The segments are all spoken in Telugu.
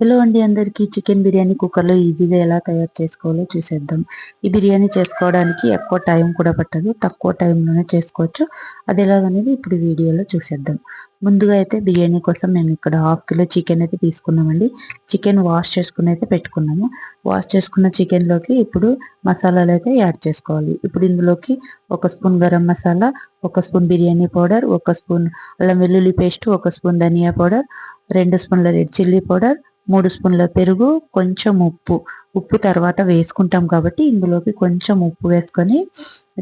హలో అండి అందరికీ. చికెన్ బిర్యానీ కుక్కర్లో ఈజీగా ఎలా తయారు చేసుకోవాలో చూసేద్దాం. ఈ బిర్యానీ చేసుకోవడానికి ఎక్కువ టైం కూడా పట్టదు. తక్కువ టైంలోనే చేసుకోవచ్చు. అది ఎలాగనేది ఇప్పుడు వీడియోలో చూసేద్దాం. ముందుగా అయితే బిర్యానీ కోసం మేము ఇక్కడ హాఫ్ కిలో చికెన్ అయితే తీసుకున్నామండి. చికెన్ వాష్ చేసుకుని అయితే పెట్టుకున్నాము. వాష్ చేసుకున్న చికెన్లోకి ఇప్పుడు మసాలాలు అయితే యాడ్ చేసుకోవాలి. ఇప్పుడు ఇందులోకి ఒక స్పూన్ గరం మసాలా ఒక స్పూన్ బిర్యానీ పౌడర్ ఒక స్పూన్ అల్లం వెల్లుల్లి పేస్ట్ ఒక స్పూన్ ధనియా పౌడర్ రెండు స్పూన్ల రెడ్ చిల్లీ పౌడర్ మూడు స్పూన్ల పెరుగు కొంచెం ఉప్పు. ఉప్పు తర్వాత వేసుకుంటాం కాబట్టి ఇందులోకి కొంచెం ఉప్పు వేసుకొని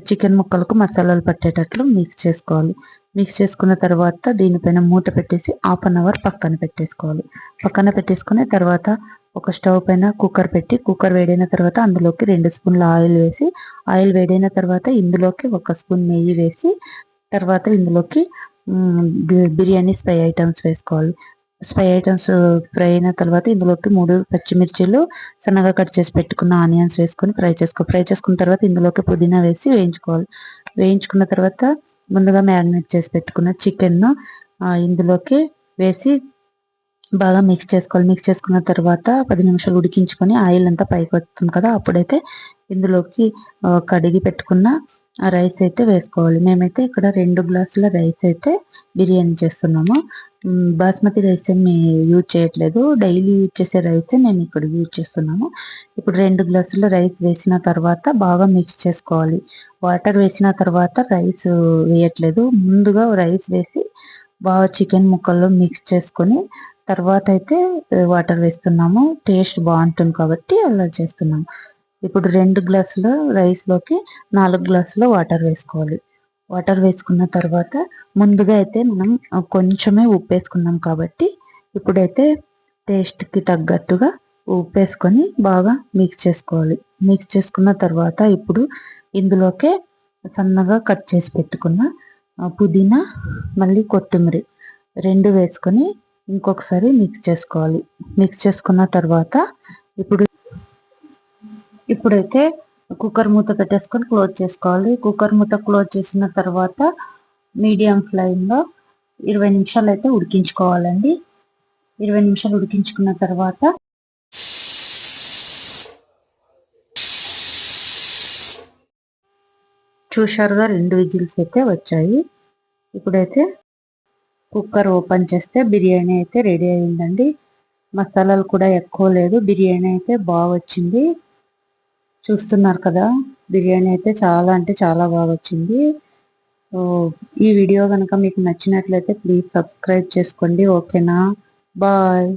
చికెన్ ముక్కలకు మసాలాలు పట్టేటట్లు మిక్స్ చేసుకోవాలి. మిక్స్ చేసుకున్న తర్వాత దీనిపైన మూత పెట్టేసి హాఫ్ అన్ అవర్ పక్కన పెట్టేసుకోవాలి. పక్కన పెట్టేసుకునే తర్వాత ఒక స్టవ్ పైన కుక్కర్ పెట్టి కుక్కర్ వేడైన తర్వాత అందులోకి రెండు స్పూన్ల ఆయిల్ వేసి ఆయిల్ వేడైన తర్వాత ఇందులోకి ఒక స్పూన్ నెయ్యి వేసి తర్వాత ఇందులోకి బిర్యానీ స్పై ఐటమ్స్ వేసుకోవాలి. స్పై ఐటమ్స్ ఫ్రై అయిన తర్వాత ఇందులోకి మూడు పచ్చిమిర్చిలు సన్నగా కట్ చేసి పెట్టుకున్న ఆనియన్స్ వేసుకొని ఫ్రై చేసుకో ఫ్రై చేసుకున్న తర్వాత ఇందులోకి పుదీనా వేసి వేయించుకోవాలి. వేయించుకున్న తర్వాత ముందుగా మ్యారినేట్ చేసి పెట్టుకున్న చికెన్ను ఇందులోకి వేసి బాగా మిక్స్ చేసుకోవాలి. మిక్స్ చేసుకున్న తర్వాత పది నిమిషాలు ఉడికించుకొని ఆయిల్ అంతా పైకి వస్తుంది కదా అప్పుడైతే ఇందులోకి కడిగి పెట్టుకున్న ఆ రైస్ అయితే వేసుకోవాలి. మేమైతే ఇక్కడ రెండు గ్లాసుల రైస్ అయితే బిర్యానీ చేస్తున్నాము. బాస్మతి రైస్ ఏమి యూజ్ చేయట్లేదు. డైలీ యూజ్ చేసే రైసే మేము ఇక్కడ యూజ్ చేస్తున్నాము. ఇప్పుడు రెండు గ్లాసుల రైస్ వేసిన తర్వాత బాగా మిక్స్ చేసుకోవాలి. వాటర్ వేసిన తర్వాత రైస్ వేయట్లేదు. ముందుగా రైస్ వేసి బాగా చికెన్ ముక్కల్లో మిక్స్ చేసుకొని తర్వాత అయితే eh, వాటర్ వేస్తున్నాము. టేస్ట్ బాగుంటుంది కాబట్టి అలా చేస్తున్నాము. ఇప్పుడు రెండు గ్లాసుల రైస్లోకి నాలుగు గ్లాసుల వాటర్ వేసుకోవాలి. వాటర్ వేసుకున్న తర్వాత ముందుగా అయితే మనం కొంచెమే ఉప్పు వేసుకున్నాం కాబట్టి ఇప్పుడైతే టేస్ట్కి తగ్గట్టుగా ఉప్పు వేసుకొని బాగా మిక్స్ చేసుకోవాలి. మిక్స్ చేసుకున్న తర్వాత ఇప్పుడు ఇందులోకే సన్నగా కట్ చేసి పెట్టుకున్న పుదీనా మళ్ళీ కొత్తిమీర రెండు వేసుకొని ఇంకొకసారి మిక్స్ చేసుకోవాలి. మిక్స్ చేసుకున్న తర్వాత ఇప్పుడు ఇప్పుడైతే కుక్కర్ మూత పెట్టేసుకొని క్లోజ్ చేసుకోవాలి. కుక్కర్ మూత క్లోజ్ చేసిన తర్వాత మీడియం ఫ్లేమ్లో ఇరవై నిమిషాలు అయితే ఉడికించుకోవాలండి. ఇరవై నిమిషాలు ఉడికించుకున్న తర్వాత చూశారుగా రెండు విజిల్స్ అయితే వచ్చాయి. ఇప్పుడైతే కుక్కర్ ఓపెన్ చేస్తే బిర్యానీ అయితే రెడీ అయిందండి. మసాలాలు కూడా ఎక్కువ లేదు. బిర్యానీ అయితే బాగా వచ్చింది. చూస్తున్నారు కదా. బిర్యానీ అయితే చాలా అంటే చాలా బాగా వచ్చింది. ఈ వీడియో కనుక మీకు నచ్చినట్లయితే ప్లీజ్ సబ్స్క్రైబ్ చేసుకోండి. ఓకేనా? బాయ్.